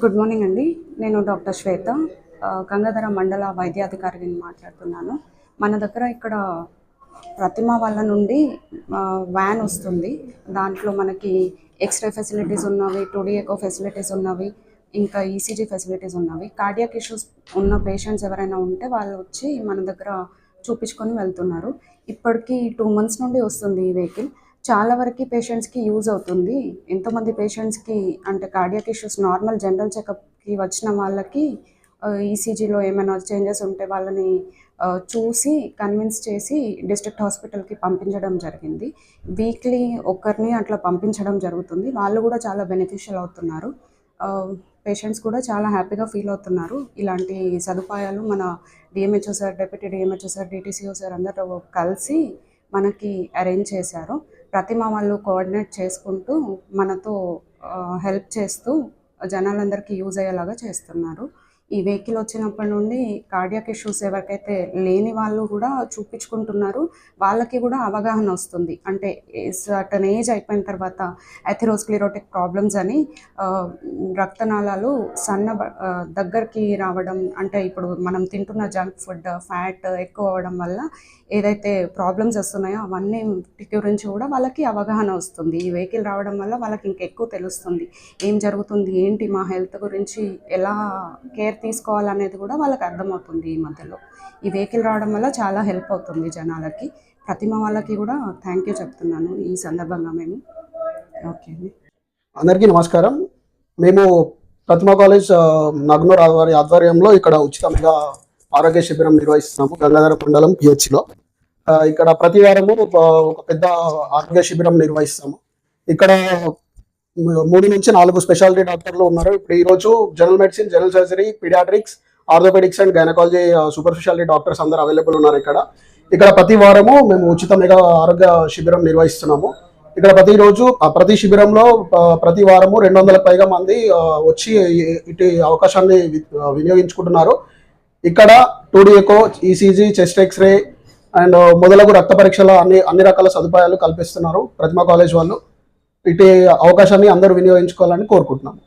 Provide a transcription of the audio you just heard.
Good morning అండి. నేను doctor శ్వేత. గంగాధర మండల వైద్యాధికారిని మాట్లాడుతున్నాను. మన దగ్గర ఇక్కడ ప్రతిమ వాళ్ళ నుండి వ్యాన్ వస్తుంది. దాంట్లో మనకి ఎక్స్రే ఫెసిలిటీస్ ఉన్నవి టూడీ ఎకో ఫెసిలిటీస్ ఉన్నవి ఇంకా ఈసీజీ ఫెసిలిటీస్ ఉన్నవి. కార్డియాక్ ఇష్యూస్ ఉన్న పేషెంట్స్ ఎవరైనా ఉంటే వాళ్ళు వచ్చి మన దగ్గర చూపించుకొని వెళ్తున్నారు. ఇప్పటికీ టూ మంత్స్ నుండి వస్తుంది ఈ వెహికల్. చాలా వరకు పేషెంట్స్కి యూజ్ అవుతుంది. ఎంతోమంది పేషెంట్స్కి అంటే కార్డియాక్ ఇష్యూస్ నార్మల్ జనరల్ చెకప్కి వచ్చిన వాళ్ళకి ఈసీజీలో ఏమైనా చేంజెస్ ఉంటే వాళ్ళని చూసి కన్విన్స్ చేసి డిస్ట్రిక్ట్ హాస్పిటల్కి పంపించడం జరిగింది. వీక్లీ ఒకరిని అట్లా పంపించడం జరుగుతుంది. వాళ్ళు కూడా చాలా బెనిఫిషియల్ అవుతున్నారు. పేషెంట్స్ కూడా చాలా హ్యాపీగా ఫీల్ అవుతున్నారు. ఇలాంటి సదుపాయాలు మన DMHO sir deputy DMHO sir DTCO sir అందరూ కలిసి మనకి అరేంజ్ చేశారు. ప్రతిమ వాళ్ళు కోఆర్డినేట్ చేసుకుంటూ మనతో హెల్ప్ చేస్తూ జనాలందరికీ యూజ్ అయ్యేలాగా చేస్తున్నారు. ఈ వెహికల్ వచ్చినప్పటి నుండి కార్డియాక్ ఇష్యూస్ ఎవరికైతే లేని వాళ్ళు కూడా చూపించుకుంటున్నారు వాళ్ళకి కూడా అవగాహన వస్తుంది. అంటే సటన్ ఏజ్ అయిపోయిన తర్వాత ఎథిరోస్క్లిరోటిక్ ప్రాబ్లమ్స్ అని రక్తనాళాలు సన్న దగ్గరికి రావడం అంటే ఇప్పుడు మనం తింటున్న జంక్ ఫుడ్ ఫ్యాట్ ఎక్కువ అవ్వడం వల్ల ఏదైతే ప్రాబ్లమ్స్ వస్తున్నాయో అవన్నీ గురించి కూడా వాళ్ళకి అవగాహన వస్తుంది. ఈ వెహికల్ రావడం వల్ల వాళ్ళకి ఇంకెక్కువ తెలుస్తుంది. ఏం జరుగుతుంది ఏంటి మా హెల్త్ గురించి ఎలా కేర్ తీసుకోవాలనేది కూడా వాళ్ళకి అర్థమవుతుంది ఈ మధ్యలో. ఈ వెహికల్ రావడం వల్ల చాలా హెల్ప్ అవుతుంది జనాలకి. ప్రతిమ వాళ్ళకి కూడా థ్యాంక్ యూ చెప్తున్నాను ఈ సందర్భంగా మేము. ఓకే అండి. అందరికీ నమస్కారం. మేము ప్రతిమా కాలేజ్ నగ్నూర్ ఆధ్వర్య ఆధ్వర్యంలో ఇక్కడ ఉచితంగా ఆరోగ్య శిబిరం నిర్వహిస్తున్నాము. గంగాధర మండలం పిహెచ్లో. ఇక్కడ ప్రతి వారము ఒక పెద్ద ఆరోగ్య శిబిరం నిర్వహిస్తాము. ఇక్కడ మూడు నుంచి నాలుగు స్పెషాలిటీ డాక్టర్లు ఉన్నారు. ఇప్పుడు ఈ రోజు general medicine general surgery paediatrics orthopaedics and gynaecology super speciality doctors అందరు అవైలబుల్ ఉన్నారు ఇక్కడ. ఇక్కడ ప్రతి వారము మేము ఉచితంగా ఆరోగ్య శిబిరం నిర్వహిస్తున్నాము. ఇక్కడ ప్రతిరోజు ఆ, ప్రతి శిబిరంలో ప్రతి వారము రెండు వందల పైగా మంది వచ్చి ఇటు అవకాశాన్ని వి- వినియోగించుకుంటున్నారు. ఇక్కడ two D echo ECG chest X-ray and మొదలగు రక్త పరీక్షల అన్ని అన్ని రకాల సదుపాయాలు కల్పిస్తున్నారు ప్రతిమా కాలేజ్ వాళ్ళు. ఇటు అవకాశాన్ని అందరూ వినియోగించుకోవాలని కోరుకుంటున్నాము.